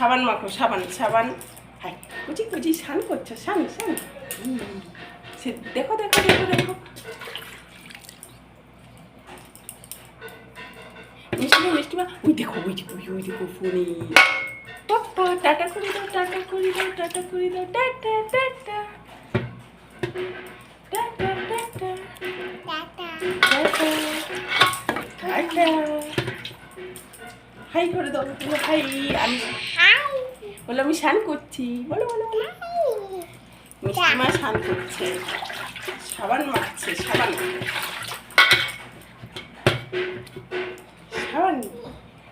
সাবান মাখো সাবান সাবান। হাই কুচি কুচি স্নান করছ স্নান স্নান হুম, সে দেখো দেখো দেখো দেখো। মিষ্টিমা মিষ্টিমা ওই দেখো ওই দেখো ওই ওই দেখো ফোনে। পাপ্পা টাটা করে দাও টাটা করে দাও টাটা করে দাও টাটা টাটা। টাটা। টাটা। টাটা। টাটা। হাই করে দাও বলো হাই, আমি বলো, আমি স্নান করছি। বলো বলো বলো। মিষ্টিমা স্নান করছে। সাবান মাখছে, সাবান। সাবান।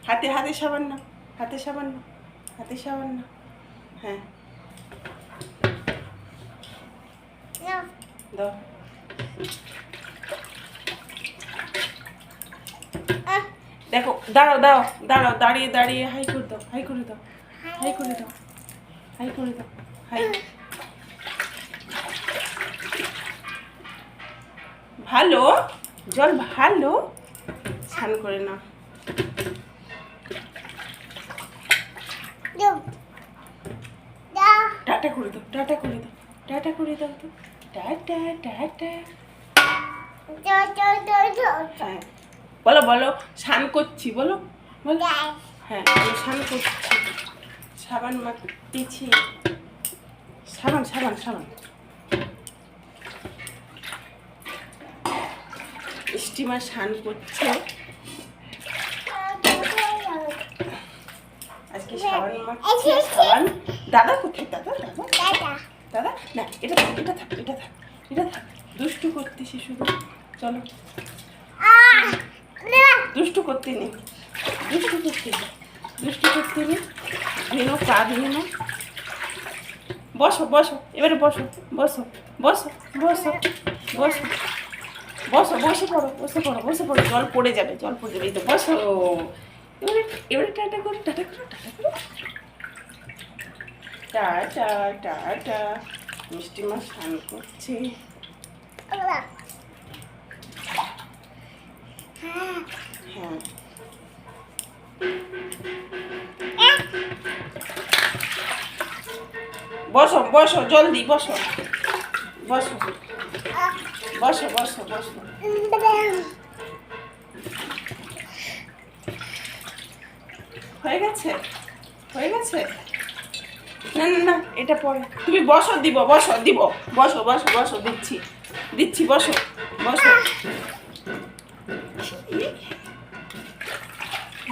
হাতে হাতে সাবান না হাতে সাবান না হাতে সাবান না হ্যাঁ। দাও। দেখো দাঁড়াও দাঁড়াও দাঁড়াও দাঁড়িয়ে দাঁড়িয়ে হাই করে দাও হাই করে দাও হাই করে দাও হাই করে দাও হাই। ভালো? জল ভালো? স্নান করে না টাটা করে দাও টাটা করে দাও টাটা করে দাও তো। টাটা টাটা। হ্যাঁ। বলো বলো স্নান করছি বলো। বলো হ্যাঁ আমি স্নান করছি। সাবান মাখতেছি সাবান সাবান সাবান। স্টিমার স্নান করছে। আজকে সাবান মাখছে সাবান? দাদা কোথায়? দাদা দাদা। দাদা। না এটা থাক এটা থাক এটা থাক এটা থাক। দুষ্টু করতেছি শুধু। চলো। দুষ্টু করতে নেই দুষ্টু করতে নেই দুষ্টু করতে নেই ভেনো পা ভেনো বসো বসো এবারে বসো বসো বসো বসো বসো বসো বসে পড়ো বসে পড়ো বসে পড়ো জল পড়ে যাবে জল পড়ে যাবে এই তো বসো। এবারে এবারে টাটা করো টাটা করো টাটা করো। টাটা টাটা মিষ্টি মাছ স্নান করছে। হ্যাঁ বসো বসো, জলদি, বসো। বসো বসো বসো বসো। হয়ে গেছে? হয়ে গেছে? না না না, এটা পরে। তুমি বসো, দিব বসো দিব। বসো বসো বসো, দিচ্ছি। দিচ্ছি, বসো বসো।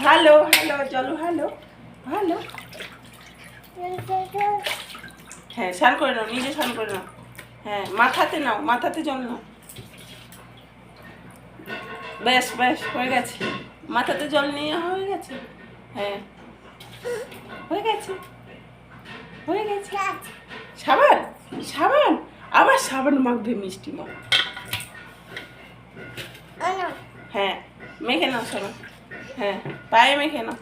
হ্যালো হ্যালো চলো হ্যালো হ্যালো। হ্যাঁ স্নান করে নাও নিজে স্নান করে নাও। হ্যাঁ মাথাতে নাও মাথাতে জল নাও। ব্যাস ব্যাস হয়ে গেছে। মাথাতে জল নিয়ে হয়ে গেছে। হ্যাঁ। হয়ে গেছে। হয়ে গেছে। সাবান সাবান। আবার সাবান মাখবে মিষ্টি মা। হ্যাঁ মেখে নাও সাবান। হ্যাঁ পায়ে মেখে হ্যাঁ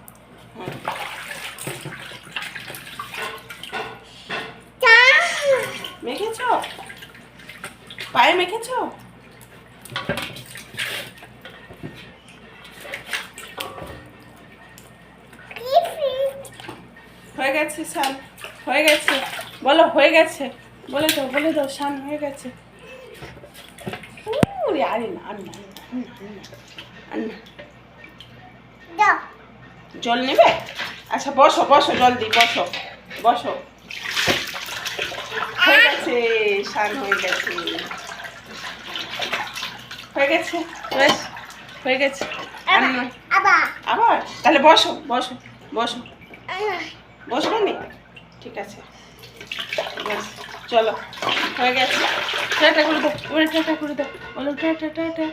মেখেছ? পায়ে মেখেছ? হয়ে গেছে সান হয়ে গেছে। বলো হয়ে গেছে। বলে দাও বলে দাও সান হয়ে গেছে। আরে না আর না আর না, জল নেবে? আচ্ছা বসো বসো জল দিই বসো বসো। হয়ে গেছে সান হয়ে গেছে। হয়ে গেছে বেশ হয়ে গেছে। আবার তাহলে বসো বসো বসো। বসবে নি? ঠিক আছে। চলো। হয়ে গেছে। টাটা করে দাও টাটা করে দাও। বলো টাটা টাটা